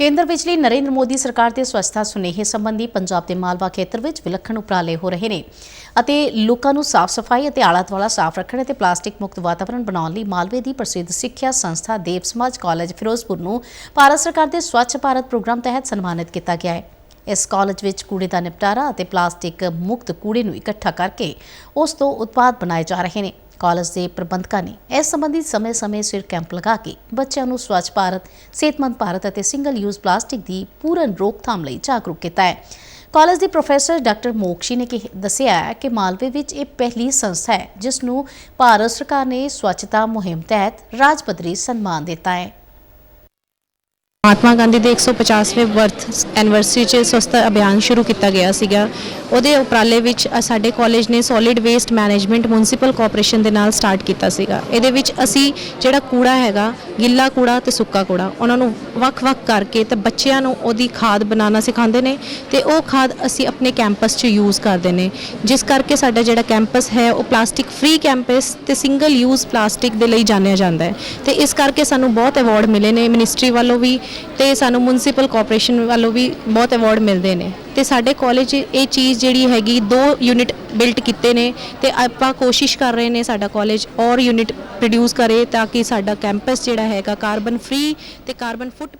ਕੇਂਦਰ ਵਿਚਲੀ ਨਰਿੰਦਰ ਮੋਦੀ ਸਰਕਾਰ ਦੇ ਸਵੱਛਤਾ ਸੁਨੇਹੇ ਸੰਬੰਧੀ ਪੰਜਾਬ ਦੇ ਮਾਲਵਾ ਖੇਤਰ ਵਿੱਚ ਵਿਲੱਖਣ ਉਪਰਾਲੇ ਹੋ ਰਹੇ ਨੇ ਅਤੇ ਲੋਕਾਂ ਨੂੰ ਸਾਫ਼ ਸਫ਼ਾਈ ਅਤੇ ਆਲਾ ਦੁਆਲਾ ਸਾਫ਼ ਰੱਖਣ ਅਤੇ ਪਲਾਸਟਿਕ ਮੁਕਤ ਵਾਤਾਵਰਣ ਬਣਾਉਣ ਲਈ ਮਾਲਵੇ ਦੀ ਪ੍ਰਸਿੱਧ ਸਿੱਖਿਆ ਸੰਸਥਾ ਦੇਵ ਸਮਾਜ ਕਾਲਜ ਫਿਰੋਜ਼ਪੁਰ ਨੂੰ ਭਾਰਤ ਸਰਕਾਰ ਦੇ ਸਵੱਛ ਭਾਰਤ ਪ੍ਰੋਗਰਾਮ ਤਹਿਤ ਸਨਮਾਨਿਤ ਕੀਤਾ ਗਿਆ ਹੈ। ਇਸ ਕਾਲਜ ਵਿੱਚ ਕੂੜੇ ਦਾ ਨਿਪਟਾਰਾ ਅਤੇ ਪਲਾਸਟਿਕ ਮੁਕਤ ਕੂੜੇ ਨੂੰ ਇਕੱਠਾ ਕਰਕੇ ਉਸ ਤੋਂ ਉਤਪਾਦ ਬਣਾਏ ਜਾ ਰਹੇ ਨੇ। ਕਾਲਜ ਦੇ ਪ੍ਰਬੰਧਕਾਂ ਨੇ ਇਸ ਸੰਬੰਧੀ ਸਮੇਂ-ਸਮੇਂ ਸਿਰ ਕੈਂਪ ਲਗਾ ਕੇ ਬੱਚਿਆਂ ਨੂੰ ਸਵੱਛ ਭਾਰਤ, ਸਿਹਤਮੰਦ ਭਾਰਤ ਅਤੇ ਸਿੰਗਲ ਯੂਜ਼ ਪਲਾਸਟਿਕ ਦੀ ਪੂਰਨ ਰੋਕਥਾਮ ਲਈ ਜਾਗਰੂਕ ਕੀਤਾ ਹੈ। ਕਾਲਜ ਦੇ ਪ੍ਰੋਫੈਸਰ ਡਾਕਟਰ ਮੋਕਸ਼ੀ ਨੇ ਦੱਸਿਆ ਕਿ ਮਾਲਵੇ ਵਿੱਚ ਇਹ ਪਹਿਲੀ ਸੰਸਥਾ ਹੈ ਜਿਸ ਨੂੰ ਭਾਰਤ ਸਰਕਾਰ ਨੇ ਸਵੱਛਤਾ ਮੁਹਿੰਮ ਤਹਿਤ ਰਾਜ ਪੱਧਰੀ ਸਨਮਾਨ ਦਿੱਤਾ ਹੈ। ਮਹਾਤਮਾ ਗਾਂਧੀ ਦੇ 150ਵੇਂ ਬਰਥ ਐਨਵਰਸਰੀ 'ਚ ਸਵਸਥਾ ਅਭਿਆਨ ਸ਼ੁਰੂ ਕੀਤਾ ਗਿਆ ਸੀਗਾ। ਉਹਦੇ ਉਪਰਾਲੇ ਵਿੱਚ ਸਾਡੇ ਕਾਲਜ ਨੇ solid waste management municipal corporation ਦੇ ਨਾਲ ਸਟਾਰਟ ਕੀਤਾ ਸੀਗਾ। ਇਹਦੇ ਵਿੱਚ ਅਸੀਂ ਜਿਹੜਾ ਕੂੜਾ ਹੈਗਾ, ਗਿੱਲਾ ਕੂੜਾ ਤੇ ਸੁੱਕਾ ਕੂੜਾ, ਉਹਨਾਂ ਨੂੰ ਵੱਖ-ਵੱਖ ਕਰਕੇ ਤੇ ਬੱਚਿਆਂ ਨੂੰ ਉਹਦੀ ਖਾਦ ਬਣਾਉਣਾ ਸਿਖਾਉਂਦੇ ਨੇ ਤੇ ਉਹ ਖਾਦ ਅਸੀਂ ਆਪਣੇ ਕੈਂਪਸ 'ਚ ਯੂਜ਼ ਕਰਦੇ ਨੇ। ਜਿਸ ਕਰਕੇ ਸਾਡਾ ਜਿਹੜਾ ਕੈਂਪਸ ਹੈ, ਉਹ ਪਲਾਸਟਿਕ ਫ੍ਰੀ ਕੈਂਪਸ ਤੇ ਸਿੰਗਲ ਯੂਜ਼ ਪਲਾਸਟਿਕ ਦੇ ਲਈ ਜਾਣਿਆ ਜਾਂਦਾ ਹੈ। ਤੇ ਇਸ ਕਰਕੇ ਸਾਨੂੰ ਬਹੁਤ ਅਵਾਰਡ ਮਿਲੇ ਨੇ ਮਿਨਿਸਟਰੀ ਵੱਲੋਂ ਵੀ ਤੇ ਸਾਨੂੰ ਮਿਊਨਿਸਪਲ ਕਾਰਪੋਰੇਸ਼ਨ ਵੱਲੋਂ ਵੀ ਬਹੁਤ ਅਵਾਰਡ ਮਿਲਦੇ ਨੇ। ਤੇ ਸਾਡੇ ਕਾਲਜ ਇਹ ਚੀਜ਼ ਜਿਹੜੀ ਹੈਗੀ, ਦੋ ਯੂਨਿਟ ਬਿਲਟ ਕੀਤੇ ਨੇ ਤੇ ਆਪਾਂ ਕੋਸ਼ਿਸ਼ ਕਰ ਰਹੇ ਨੇ ਸਾਡਾ ਕਾਲਜ ਔਰ ਯੂਨਿਟ ਪ੍ਰੋਡਿਊਸ ਕਰੇ ਤਾਂ ਕਿ ਸਾਡਾ ਕੈਂਪਸ ਜਿਹੜਾ ਹੈਗਾ ਕਾਰਬਨ ਫ੍ਰੀ ਤੇ ਕਾਰਬਨ ਫੁੱਟ